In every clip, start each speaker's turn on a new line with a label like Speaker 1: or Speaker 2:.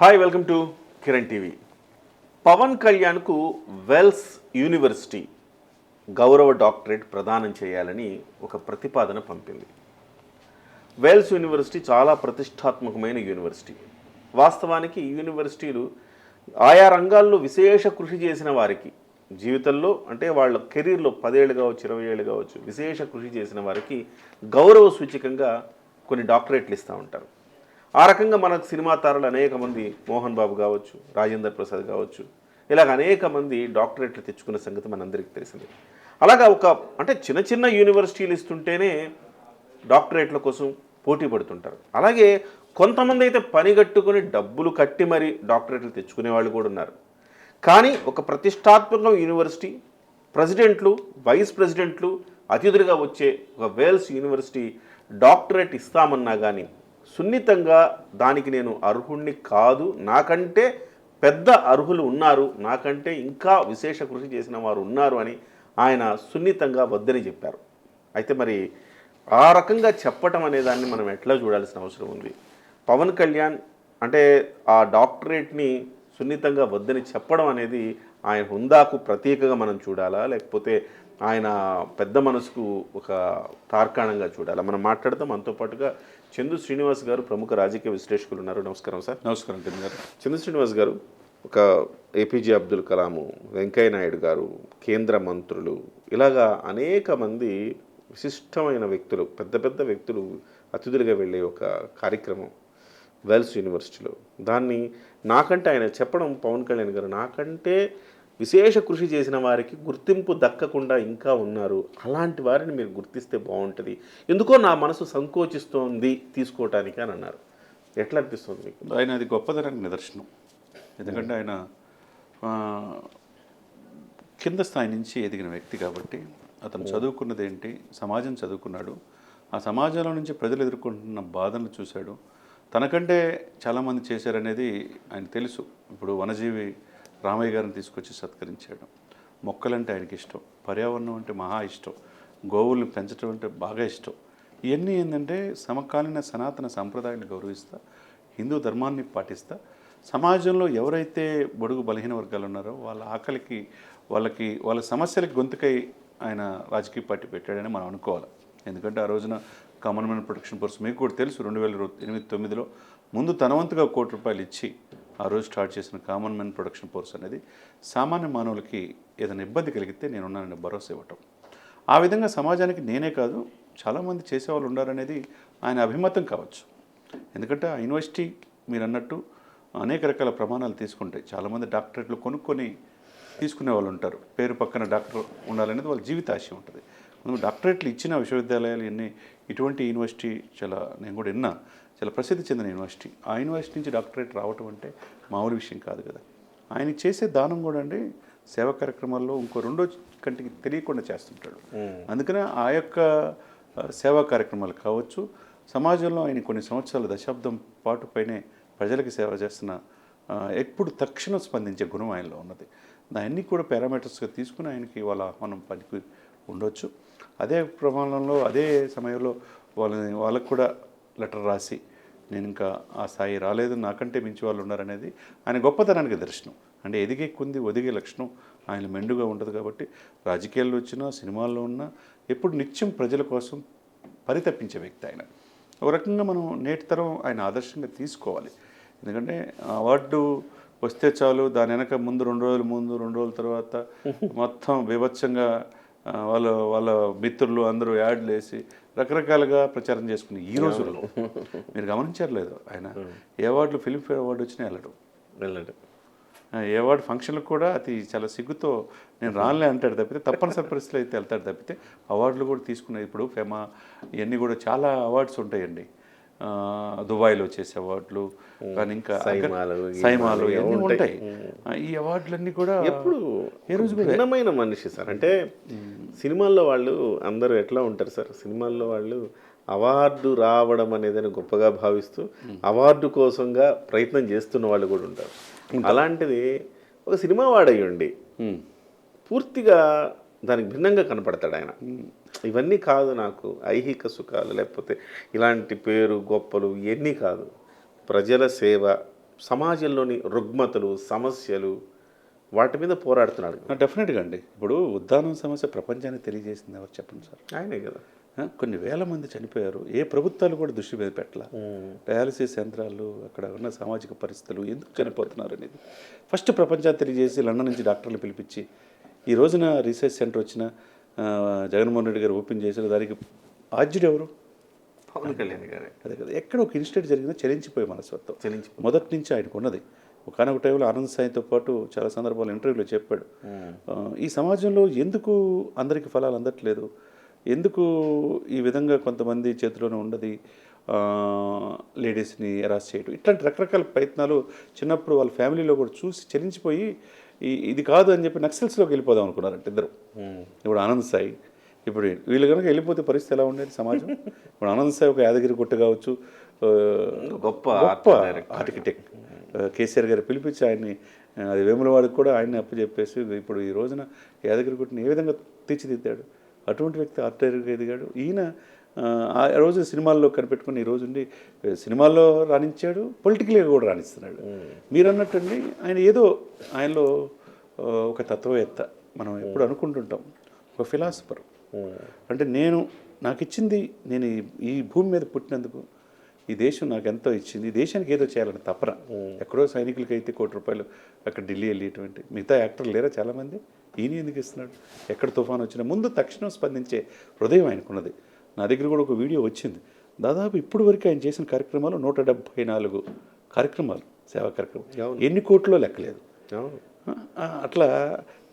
Speaker 1: Hi welcome to Kiran TV Pavan కళ్యాణ్కు wells university గౌరవ doctorate ప్రదానం చేయాలని ఒక ప్రతిపాదన పంపింది. వెల్స్ యూనివర్సిటీ చాలా ప్రతిష్టాత్మకమైన యూనివర్సిటీ వాస్తవానికి యూనివర్సిటీలు ఆయా రంగాల్లో విశేష కృషి చేసిన వారికి జీవితంలో అంటే వాళ్ళ కెరీర్లో పదేళ్ళు కావచ్చు ఇరవై ఏళ్ళు కావచ్చు విశేష కృషి చేసిన వారికి గౌరవ సూచికంగా కొన్ని డాక్టరేట్లు ఇస్తూ ఉంటారు. ఆ రకంగా మనకు సినిమా తారలు అనేక మంది మోహన్ బాబు కావచ్చు రాజేందర్ ప్రసాద్ కావచ్చు ఇలాగ అనేక మంది డాక్టరేట్లు తెచ్చుకున్న సంగతి మనందరికీ తెలిసిందే. అలాగా ఒక అంటే చిన్న చిన్న యూనివర్సిటీలు ఇస్తుంటేనే డాక్టరేట్ల కోసం పోటీ పడుతుంటారు. అలాగే కొంతమంది అయితే పనిగట్టుకుని డబ్బులు కట్టి మరి డాక్టరేట్లు తెచ్చుకునే వాళ్ళు కూడా ఉన్నారు. కానీ ఒక ప్రతిష్టాత్మక యూనివర్సిటీ ప్రెసిడెంట్లు వైస్ ప్రెసిడెంట్లు అతిథులుగా వచ్చే ఒక వేల్స్ యూనివర్సిటీ డాక్టరేట్ ఇస్తామన్నా కానీ సున్నితంగా దానికి నేను అర్హుణ్ణి కాదు. నాకంటే పెద్ద అర్హులు ఉన్నారు. నాకంటే ఇంకా విశేష కృషి చేసిన వారు ఉన్నారు అని ఆయన సున్నితంగా వద్దని చెప్పారు. అయితే మరి ఆ రకంగా చెప్పటం అనే దాన్ని మనం ఎట్లా చూడాల్సిన అవసరం ఉంది? పవన్ కళ్యాణ్ అంటే ఆ డాక్టరేట్ని సున్నితంగా వద్దని చెప్పడం అనేది ఆయన హుందాకు ప్రతీకగా మనం చూడాలా? లేకపోతే ఆయన పెద్ద మనసుకు ఒక తార్కాణంగా చూడాలా. మనం మాట్లాడతాం మనతో పాటుగా చందు శ్రీనివాస్ గారు ప్రముఖ రాజకీయ విశ్లేషకులు ఉన్నారు. నమస్కారం సార్.
Speaker 2: నమస్కారం గారు.
Speaker 1: చంద్ర శ్రీనివాస్ గారు ఒక ఏపీజే అబ్దుల్ కలాము వెంకయ్య నాయుడు గారు కేంద్ర మంత్రులు ఇలాగా అనేక మంది విశిష్టమైన వ్యక్తులు పెద్ద పెద్ద వ్యక్తులు అతిథులుగా వెళ్ళే ఒక కార్యక్రమం వెల్స్ యూనివర్సిటీలో. దాన్ని నాకంటే ఆయన చెప్పడం పవన్ కళ్యాణ్ గారు నాకంటే విశేష కృషి చేసిన వారికి గుర్తింపు దక్కకుండా ఇంకా ఉన్నారు. అలాంటి వారిని మీరు గుర్తిస్తే బాగుంటుంది. ఎందుకో నా మనసు సంకోచిస్తోంది తీసుకోవటానికి అని అన్నారు. ఎట్లా అనిపిస్తుంది మీకు?
Speaker 2: ఆయన అది గొప్పదనానికి నిదర్శనం ఎందుకంటే ఆయన కింద స్థాయి నుంచి ఎదిగిన వ్యక్తి కాబట్టి అతను చదువుకున్నది ఏంటి సమాజం చదువుకున్నాడు. ఆ సమాజంలో నుంచి ప్రజలు ఎదుర్కొంటున్న బాధలను చూశాడు. తనకంటే చాలామంది చేశారనేది ఆయన తెలుసు. ఇప్పుడు వనజీవి రామయ్య గారిని తీసుకొచ్చి సత్కరించాడు. మొక్కలంటే ఆయనకి ఇష్టం. పర్యావరణం అంటే మహా ఇష్టం. గోవుల్ని పెంచడం అంటే బాగా ఇష్టం. ఇవన్నీ ఏంటంటే సమకాలీన సనాతన సంప్రదాయాన్ని గౌరవిస్తా హిందూ ధర్మాన్ని పాటిస్తా. సమాజంలో ఎవరైతే బడుగు బలహీన వర్గాలు ఉన్నారో వాళ్ళ ఆకలికి వాళ్ళకి వాళ్ళ సమస్యలకి గొంతుకై ఆయన రాజకీయ పార్టీ పెట్టాడని మనం అనుకోవాలి. ఎందుకంటే ఆ రోజున కామన్ మ్యాన్ ప్రొటెక్షన్ ఫోర్స్ మీకు కూడా తెలుసు రెండు వేల ఎనిమిది తొమ్మిదిలో ముందు తనవంతుగా కోటి రూపాయలు ఇచ్చి ఆ రోజు స్టార్ట్ చేసిన కామన్ మ్యాన్ ప్రొడక్షన్ ఫోర్స్ అనేది సామాన్య మానవులకి ఏదైనా ఇబ్బంది కలిగితే నేనున్నానని భరోసా ఇవ్వటం. ఆ విధంగా సమాజానికి నేనే కాదు చాలామంది చేసేవాళ్ళు ఉండాలనేది ఆయన అభిమతం కావచ్చు. ఎందుకంటే ఆ యూనివర్సిటీ మీరు అన్నట్టు అనేక రకాల ప్రమాణాలు తీసుకుంటాయి. చాలామంది డాక్టరేట్లు కొనుక్కొని తీసుకునే వాళ్ళు ఉంటారు. పేరు పక్కన డాక్టర్ ఉండాలనేది వాళ్ళ జీవితాశయం ఉంటుంది. డాక్టరేట్లు ఇచ్చిన విశ్వవిద్యాలయాలు ఎన్ని ఇటువంటి యూనివర్సిటీ చాలా నేను కూడా విన్నా చాలా ప్రసిద్ధి చెందిన యూనివర్సిటీ. ఆ యూనివర్సిటీ నుంచి డాక్టరేట్ రావటం అంటే మామూలు విషయం కాదు కదా. ఆయన చేసే దానం కూడా అండి సేవా కార్యక్రమాల్లో ఇంకో రెండో కంటికి తెలియకుండా చేస్తుంటాడు. అందుకనే ఆ యొక్క సేవా కార్యక్రమాలు కావచ్చు సమాజంలో ఆయన కొన్ని సంవత్సరాల దశాబ్దం పాటు పైనే ప్రజలకి సేవ చేస్తున్న ఎప్పుడు తక్షణం స్పందించే గుణం ఆయనలో ఉన్నది. దాన్ని కూడా పారామీటర్స్గా తీసుకుని ఆయనకి వాళ్ళ ఆహ్వానం పనికి ఉండొచ్చు. అదే ప్రమాణంలో అదే సమయంలో వాళ్ళని వాళ్ళకు కూడా లెటర్ రాసి నేను ఇంకా ఆ స్థాయి రాలేదు నాకంటే మించి వాళ్ళు ఉన్నారనేది ఆయన గొప్పతనానికి దర్శనం. అంటే ఎదిగే కొంది ఒదిగే లక్షణం ఆయన మెండుగా ఉంటుంది కాబట్టి రాజకీయాల్లో వచ్చినా సినిమాల్లో ఉన్నా ఎప్పుడు నిత్యం ప్రజల కోసం పరితపించే వ్యక్తి ఆయన. ఒక రకంగా మనం నేటి తరం ఆయన ఆదర్శంగా తీసుకోవాలి. ఎందుకంటే అవార్డు వస్తే చాలు దాని వెనక ముందు రెండు రోజుల ముందు రెండు రోజుల తర్వాత మొత్తం బీభత్సంగా ఆ, వాళ్ళ వాళ్ళ మిత్రులు అందరూ యాడ్లు వేసి రకరకాలుగా ప్రచారం చేసుకుని ఈ రోజుల్లో మీరు గమనించారు లేదు ఆయన ఏ అవార్డులు ఫిల్మ్ఫేర్ అవార్డు వచ్చినా వెళ్ళడం.
Speaker 1: వెళ్ళండి.
Speaker 2: ఏ అవార్డు ఫంక్షన్లకు కూడా అది చాలా సిగ్గుతో నేను రానులే అంటాడు తప్పితే తప్పనిసరి పరిస్థితులు అయితే వెళ్తాడు తప్పితే అవార్డులు కూడా తీసుకున్నాయి ఇప్పుడు ఫెమా ఇవన్నీ కూడా చాలా అవార్డ్స్ ఉంటాయండి. దుబాయ్లో చేసే అవార్డులు కానీ ఇంకా
Speaker 1: సైమాలు,
Speaker 2: ఇవన్నీ
Speaker 1: ఉంటాయి.
Speaker 2: ఈ అవార్డులన్నీ కూడా
Speaker 1: ఎప్పుడు
Speaker 2: ఏ రోజు
Speaker 1: భిన్నమైన మనిషి సార్. అంటే సినిమాల్లో వాళ్ళు అందరూ ఎట్లా ఉంటారు సార్? సినిమాల్లో వాళ్ళు అవార్డు రావడం అనేది గొప్పగా భావిస్తూ అవార్డు కోసంగా ప్రయత్నం చేస్తున్న వాళ్ళు కూడా ఉంటారు. అలాంటిది ఒక సినిమా వాడయ్యండి. పూర్తిగా దానికి భిన్నంగా కనపడతాడు ఆయన. ఇవన్నీ కాదు నాకు ఐహిక సుఖాలు లేకపోతే ఇలాంటి పేరు గొప్పలు ఇవన్నీ కాదు. ప్రజల సేవ సమాజంలోని రుగ్మతలు సమస్యలు వాటి మీద పోరాడుతున్నాడు.
Speaker 2: డెఫినెట్గా అండి. ఇప్పుడు ఉద్దానం సమస్య ప్రపంచానికి తెలియజేసింది ఎవరు చెప్పండి సార్?
Speaker 1: ఆయనే కదా.
Speaker 2: కొన్ని వేల మంది చనిపోయారు. ఏ ప్రభుత్వాలు కూడా దృష్టి మీద పెట్టాల. డయాలసిస్ యంత్రాలు అక్కడ ఉన్న సామాజిక పరిస్థితులు ఎందుకు చనిపోతున్నారు అనేది. ఫస్ట్ ప్రపంచాన్ని తెలియజేసి లండన్ నుంచి డాక్టర్లు పిలిపించి ఈ రోజున రీసెర్చ్ సెంటర్ వచ్చిన జగన్మోహన్ రెడ్డి గారు ఓపెన్ చేసిన దానికి ఆద్యుడు ఎవరు?
Speaker 1: పవన్ కళ్యాణ్ గారే.
Speaker 2: అదే కదా. ఎక్కడ ఒక ఇన్స్టెంట్ జరిగిందో చలించిపోయే మనస్తత్వం.
Speaker 1: చెల్లించి
Speaker 2: మొదటి నుంచి ఆయనకు ఉన్నది ఒకనొక టైంలో ఆనంద్ సాయితో పాటు చాలా సందర్భాలు ఇంటర్వ్యూలో చెప్పాడు. ఈ సమాజంలో ఎందుకు అందరికీ ఫలాలు అందట్లేదు? ఎందుకు ఈ విధంగా కొంతమంది చేతిలోనే ఉండదు లేడీస్ని ఎరాస్ చేయడం ఇట్లాంటి రకరకాల ప్రయత్నాలు చిన్నప్పుడు వాళ్ళ ఫ్యామిలీలో కూడా చూసి చెలించిపోయి ఈ ఇది కాదు అని చెప్పి నక్సల్స్లోకి వెళ్ళిపోదాం అనుకున్నారంట ఇద్దరు. ఇప్పుడు ఆనంద్ సాయి ఇప్పుడు వీళ్ళు కనుక వెళ్ళిపోతే పరిస్థితి ఎలా ఉండేది సమాజం? ఇప్పుడు ఆనంద్ సాయి ఒక యాదగిరి గుట్ట కావచ్చు
Speaker 1: గొప్ప
Speaker 2: గొప్ప ఆర్కిటెక్ట్. కేసీఆర్ గారు పిలిపించి ఆయన్ని అది వేములవాడికి కూడా ఆయన్ని అప్పచెప్పేసి ఇప్పుడు ఈ రోజున యాదగిరిగుట్టని ఏ విధంగా తీర్చిదిద్దాడు? అటువంటి వ్యక్తి ఆర్టరీగా ఎదిగాడు. ఈయన ఆ, రోజు సినిమాల్లో కనిపెట్టుకుని ఈ రోజు ఉండి సినిమాల్లో రాణించాడు పొలిటికల్గా కూడా రాణిస్తున్నాడు. మీరు అన్నట్టండి ఆయన ఏదో ఆయనలో ఒక తత్వవేత్త. మనం ఎప్పుడు అనుకుంటుంటాం ఒక ఫిలాసఫర్. అంటే నేను నాకు ఇచ్చింది నేను ఈ భూమి మీద పుట్టినందుకు ఈ దేశం నాకు ఎంతో ఇచ్చింది. ఈ దేశానికి ఏదో చేయాలని తపన. ఎక్కడో సైనికులకి అయితే కోటి రూపాయలు అక్కడ ఢిల్లీ వెళ్ళేటువంటి మిగతా యాక్టర్లు లేరా చాలామంది? ఈయన ఎందుకు ఇస్తున్నాడు? ఎక్కడ తుఫాన్ వచ్చినా ముందు తక్షణం స్పందించే హృదయం ఆయనకున్నది. నా దగ్గర కూడా ఒక వీడియో వచ్చింది. దాదాపు ఇప్పుడు వరకు ఆయన చేసిన కార్యక్రమాలు నూట డెబ్భై నాలుగు కార్యక్రమాలు సేవా కార్యక్రమాలు. ఎన్ని కోట్లో లెక్కలేదు. అట్లా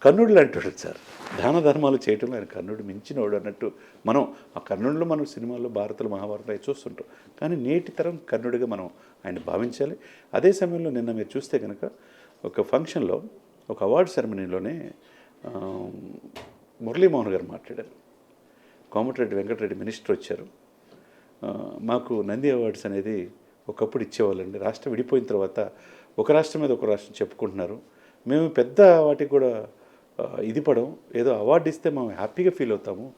Speaker 2: కర్ణుడు లాంటి సార్. దాన ధర్మాలు చేయటంలో ఆయన కర్ణుడు మించినోడు అన్నట్టు మనం ఆ కర్ణుడిలో మనం సినిమాల్లో భారతలు మహాభారతం అవి చూస్తుంటాం. కానీ నేటి తరం కర్ణుడిగా మనం ఆయన భావించాలి. అదే సమయంలో నిన్న మీరు చూస్తే కనుక ఒక ఫంక్షన్లో ఒక అవార్డు సెరమనీలోనే మురళీమోహన్ గారు మాట్లాడారు. కోమటిరెడ్డి వెంకటరెడ్డి మినిస్టర్ వచ్చారు. మాకు నంది అవార్డ్స్ అనేది ఒకప్పుడు ఇచ్చేవాళ్ళండి. రాష్ట్రం విడిపోయిన తర్వాత ఒక రాష్ట్రం మీద ఒక రాష్ట్రం చెప్పుకుంటున్నారు. మేము పెద్ద వాటికి కూడా ఇది పడం. ఏదో అవార్డు ఇస్తే మేము హ్యాపీగా ఫీల్ అవుతాము.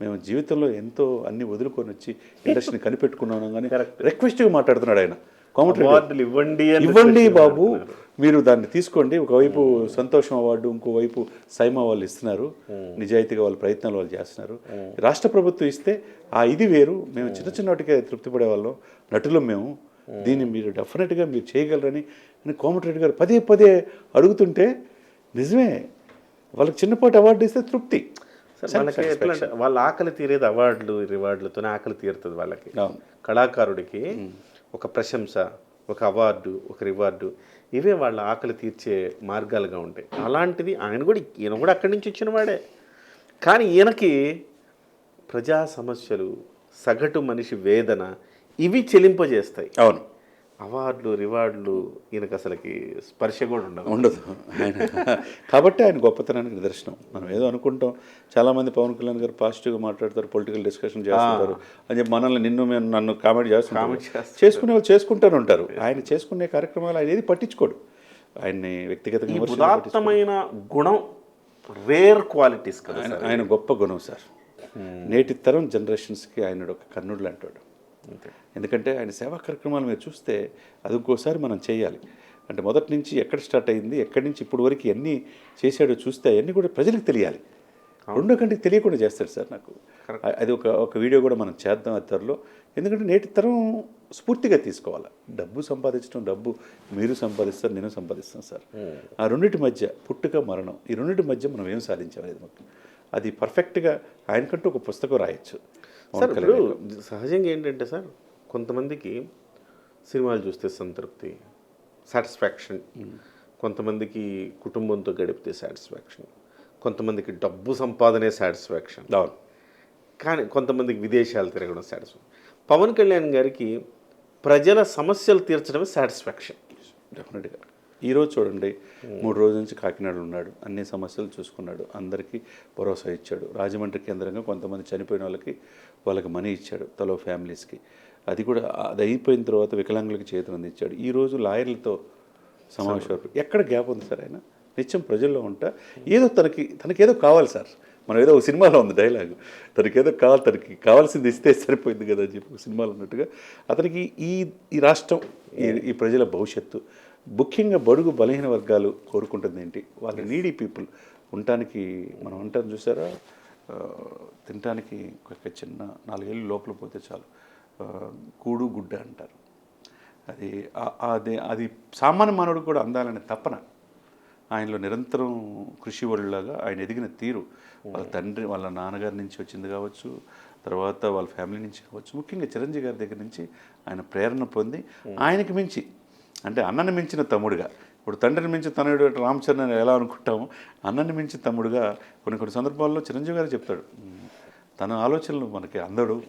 Speaker 2: మేము జీవితంలో ఎంతో అన్ని వదులుకొని వచ్చి ఇండస్ట్రీని కనిపెట్టుకున్నాను కానీ రిక్వెస్ట్గా మాట్లాడుతున్నాడు ఆయన.
Speaker 1: అవార్డులు ఇవ్వండి
Speaker 2: ఇవ్వండి బాబు. మీరు దాన్ని తీసుకోండి. ఒకవైపు సంతోషం అవార్డు ఇంకోవైపు సైమా వాళ్ళు ఇస్తున్నారు. నిజాయితీగా వాళ్ళ ప్రయత్నాలు వాళ్ళు చేస్తున్నారు. రాష్ట్ర ప్రభుత్వం ఇస్తే ఆ ఇది వేరు. మేము చిన్న చిన్న వాటికే తృప్తి పడే వాళ్ళం. నటులం మేము. దీన్ని మీరు డెఫినెట్గా మీరు చేయగలరని కోమటిరెడ్డి గారు పదే పదే అడుగుతుంటే నిజమే వాళ్ళకి చిన్నపాటి అవార్డు ఇస్తే తృప్తి.
Speaker 1: వాళ్ళ ఆకలి తీరేది అవార్డులు రివార్డులతోనే ఆకలి తీరుతుంది వాళ్ళకి. కళాకారుడికి ఒక ప్రశంస ఒక అవార్డు ఒక రివార్డు ఇవే వాళ్ళ ఆకలి తీర్చే మార్గాలుగా ఉంటాయి. అలాంటిది ఆయన కూడా ఈయన కూడా అక్కడి నుంచి వచ్చిన వాడే. కానీ ఈయనకి ప్రజా సమస్యలు సగటు మనిషి వేదన ఇవి చెలింపజేస్తాయి.
Speaker 2: అవును.
Speaker 1: అవార్డులు రివార్డులు ఈయనకు అసలుకి స్పర్శ కూడా ఉండదు
Speaker 2: ఉండదు. ఆయన కాబట్టి ఆయన గొప్పతనానికి నిదర్శనం. మనం ఏదో అనుకుంటాం. చాలామంది పవన్ కళ్యాణ్ గారు పాజిటివ్గా మాట్లాడతారు పొలిటికల్ డిస్కషన్ చేస్తుంటారు అని చెప్పి మనల్ని నిన్ను మేము నన్ను కామెంట్ చేస్తుంటారు. చేసుకునే వాళ్ళు చేసుకుంటూనే ఉంటారు ఆయన చేసుకునే కార్యక్రమాలు ఆయన ఏది పట్టించుకోడు. ఆయన్ని వ్యక్తిగతంగా.
Speaker 1: ఉదాత్తమైన గుణం రేర్ క్వాలిటీస్ కదా
Speaker 2: ఆయన ఆయన గొప్ప గుణం సార్. నేటి తరం జనరేషన్స్కి ఆయన ఒక కర్ణుడు లాంటాడు. ఎందుకంటే ఆయన సేవా కార్యక్రమాలు మీరు చూస్తే అది ఇంకోసారి మనం చేయాలి. అంటే మొదటి నుంచి ఎక్కడ స్టార్ట్ అయింది ఎక్కడి నుంచి ఇప్పుడు వరకు ఎన్ని చేశాడో చూస్తే అవన్నీ కూడా ప్రజలకు తెలియాలి. రెండో కంటికి తెలియకుండా చేస్తాడు సార్ నాకు. అది ఒక ఒక వీడియో కూడా మనం చేద్దాం ఆ త్వరలో. ఎందుకంటే నేటి తరం స్ఫూర్తిగా తీసుకోవాలి. డబ్బు సంపాదించడం డబ్బు మీరు సంపాదిస్తారు నేను సంపాదిస్తాను సార్. ఆ రెండింటి మధ్య పుట్టుక మరణం ఈ రెండింటి మధ్య మనం ఏం సాధించాం అనేది మాకు అది పర్ఫెక్ట్గా ఆయనకంటూ ఒక పుస్తకం రాయొచ్చు.
Speaker 1: సార్ ఇప్పుడు సహజంగా ఏంటంటే సార్ కొంతమందికి సినిమాలు చూస్తే సంతృప్తి సాటిస్ఫాక్షన్. కొంతమందికి కుటుంబంతో గడిపితే సాటిస్ఫాక్షన్. కొంతమందికి డబ్బు సంపాదనే సాటిస్ఫాక్షన్.
Speaker 2: అవును.
Speaker 1: కానీ కొంతమందికి విదేశాలు తిరగడం సాటిస్ఫాక్షన్ పవన్ కళ్యాణ్ గారికి ప్రజల సమస్యలు తీర్చడమే సాటిస్ఫాక్షన్.
Speaker 2: డెఫినెట్గా ఈరోజు చూడండి మూడు రోజుల నుంచి కాకినాడలో ఉన్నాడు అన్ని సమస్యలు చూసుకున్నాడు అందరికీ భరోసా ఇచ్చాడు. రాజమండ్రి కేంద్రంగా కొంతమంది చనిపోయిన వాళ్ళకి వాళ్ళకి మనీ ఇచ్చాడు తలో ఫ్యామిలీస్కి. అది కూడా అది అయిపోయిన తర్వాత వికలాంగులకి చేతులు అందించాడు. ఈరోజు లాయర్లతో సమావేశం ఎక్కడ గ్యాప్ ఉంది సార్ ఆయన? నిత్యం ప్రజల్లో ఉంటా ఏదో తనకి తనకేదో కావాలి సార్. మనం ఏదో ఒక సినిమాలో ఉంది డైలాగ్ తనకి ఏదో కావాలి తనకి కావాల్సింది ఇస్తే సరిపోయింది కదా అని చెప్పి సినిమాలో ఉన్నట్టుగా అతనికి ఈ ఈ రాష్ట్రం ఈ ఈ ప్రజల భవిష్యత్తు ముఖ్యంగా బడుగు బలహీన వర్గాలు కోరుకుంటుంది ఏంటి? వాళ్ళ నీడీ పీపుల్ ఉండటానికి మనం అంటాం చూసారా? తినటానికి ఒక చిన్న నాలుగేళ్ళు లోపల పోతే చాలు. కూడు గుడ్డ అంటారు. అది అది అది సామాన్య మానవుడు కూడా అందాలనే తపన. ఆయనలో నిరంతరం కృషి వడిలాగా ఆయన ఎదిగిన తీరు. వాళ్ళ తండ్రి వాళ్ళ నాన్నగారి నుంచి వచ్చింది కావచ్చు తర్వాత వాళ్ళ ఫ్యామిలీ నుంచి కావచ్చు ముఖ్యంగా చిరంజీవి గారి దగ్గర నుంచి ఆయన ప్రేరణ పొంది ఆయనకి మించి అంటే అన్నని మించిన తమ్ముడుగా. ఇప్పుడు తండ్రిని మించి తనయుడు రామచరణ్ అని ఎలా అనుకుంటామో అన్నని మించి తమ్ముడుగా కొన్ని కొన్ని సందర్భాల్లో చిరంజీవి గారు చెప్తాడు. "ఉమ్, తన ఆలోచనలు మనకి అందడు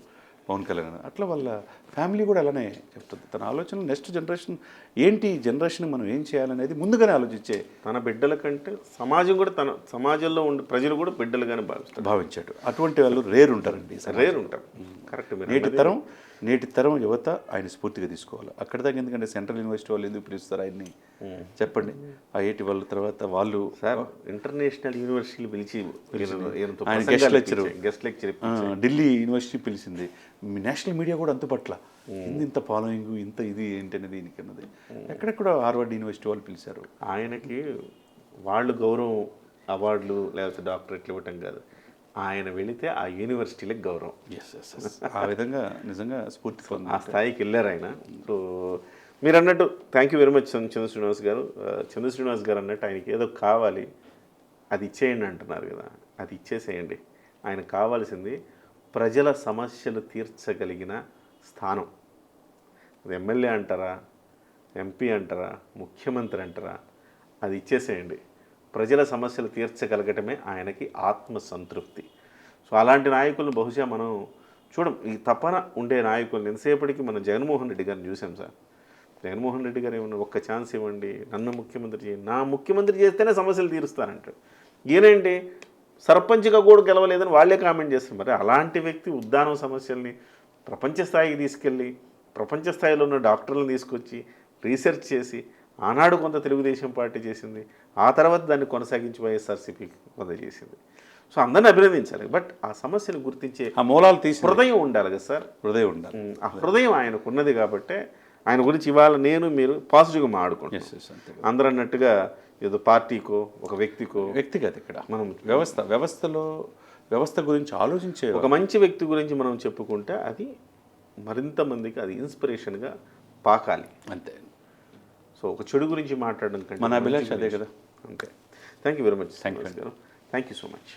Speaker 2: పవన్ కళ్యాణ్ అని." అట్లా వాళ్ళ ఫ్యామిలీ కూడా అలానే చెప్తుంది. తన ఆలోచనలు నెక్స్ట్ జనరేషన్ ఏంటి ఈ జనరేషన్ మనం ఏం చేయాలనేది ముందుగానే ఆలోచించే
Speaker 1: తన బిడ్డల కంటే సమాజం కూడా తన సమాజంలో ఉండే ప్రజలు కూడా బిడ్డలుగానే భావిస్తారు.
Speaker 2: భావించాడు. అటువంటి వాళ్ళు రేరు ఉంటారండి.
Speaker 1: రేరు ఉంటారు కరెక్ట్
Speaker 2: నేటి తరం నేటి తరం యువత ఆయన స్ఫూర్తిగా తీసుకోవాలి. అక్కడ దాకా ఎందుకంటే సెంట్రల్ యూనివర్సిటీ వాళ్ళు ఎందుకు పిలుస్తారు ఆయన్ని? చెప్పండి. ఐఐటి వాళ్ళ తర్వాత వాళ్ళు
Speaker 1: సార్ ఇంటర్నేషనల్ యూనివర్సిటీలు పిలిచి
Speaker 2: ఆయన guest lecturer.
Speaker 1: Guest lecture
Speaker 2: Delhi university పిలిచింది. నేషనల్ మీడియా కూడా అంతుపట్ల ఇంత ఇంత ఫాలోయింగ్ ఇంత ఇది ఏంటనేది దీనికి అన్నది. ఎక్కడెక్కడ హార్వర్డ్ యూనివర్సిటీ వాళ్ళు పిలిచారు.
Speaker 1: ఆయనకి వాళ్ళు గౌరవం అవార్డులు లేకపోతే డాక్టరేట్లు ఇవ్వటం కాదు. ఆయన వెళితే ఆ యూనివర్సిటీలకు గౌరవం.
Speaker 2: ఎస్ ఎస్ ఆ విధంగా నిజంగా స్ఫూర్తి
Speaker 1: ఆ స్థాయికి వెళ్ళారు ఆయన. సో మీరు అన్నట్టు thank you very much Chandra Srinivas గారు. చంద్ర శ్రీనివాస్ గారు అన్నట్టు ఆయనకి ఏదో కావాలి అది ఇచ్చేయండి అంటున్నారు కదా. అది ఇచ్చేసేయండి. ఆయన కావాల్సింది ప్రజల సమస్యలు తీర్చగలిగిన స్థానం. అది ఎమ్మెల్యే అంటారా ఎంపీ అంటారా ముఖ్యమంత్రి అంటారా అది ఇచ్చేసేయండి. ప్రజల సమస్యలు తీర్చగలగటమే ఆయనకి ఆత్మ సంతృప్తి సో అలాంటి నాయకులను బహుశా మనం చూడం. ఈ తపన ఉండే నాయకులను ఎంతసేపటికి మనం జగన్మోహన్ రెడ్డి గారిని చూసాం సార్. జగన్మోహన్ రెడ్డి గారు ఏమన్నా ఒక్క ఛాన్స్ ఇవ్వండి నన్ను ముఖ్యమంత్రి చేయండి నా ముఖ్యమంత్రి చేస్తేనే సమస్యలు తీరుస్తానంటాడు ఈయనేంటి? సర్పంచ్గా కూడా గెలవలేదని వాళ్ళే కామెంట్ చేస్తారు. మరి అలాంటి వ్యక్తి ఉద్దానం సమస్యల్ని ప్రపంచ స్థాయికి తీసుకెళ్ళి ప్రపంచ స్థాయిలో ఉన్న డాక్టర్లను తీసుకొచ్చి రీసెర్చ్ చేసి ఆనాడు కొంత తెలుగుదేశం పార్టీ చేసింది ఆ తర్వాత దాన్ని కొనసాగించి వైఎస్ఆర్సీపీ కొంత చేసింది. సో అందరిని అభినందించాలి. బట్ ఆ సమస్యను గుర్తించే
Speaker 2: ఆ మూలాలు తీసి
Speaker 1: హృదయం ఉండాలి కదా సార్?
Speaker 2: హృదయం ఉండాలి.
Speaker 1: ఆ హృదయం ఆయనకు ఉన్నది కాబట్టి ఆయన గురించి ఇవాళ నేను మీరు పాజిటివ్గా
Speaker 2: అంతే
Speaker 1: అందరూ అన్నట్టుగా ఏదో పార్టీకో ఒక వ్యక్తికో
Speaker 2: వ్యక్తిగత ఇక్కడ.
Speaker 1: మనం
Speaker 2: వ్యవస్థ వ్యవస్థలో వ్యవస్థ గురించి ఆలోచించే
Speaker 1: ఒక మంచి వ్యక్తి గురించి మనం చెప్పుకుంటే అది మరింత మందికి అది ఇన్స్పిరేషన్గా పాకాలి.
Speaker 2: అంతే.
Speaker 1: సో ఒక చెడు గురించి మాట్లాడడం కంటే
Speaker 2: మన అభిలాష అదే కదా.
Speaker 1: అంతే. Thank you very much
Speaker 2: Thank you.
Speaker 1: Thank you so much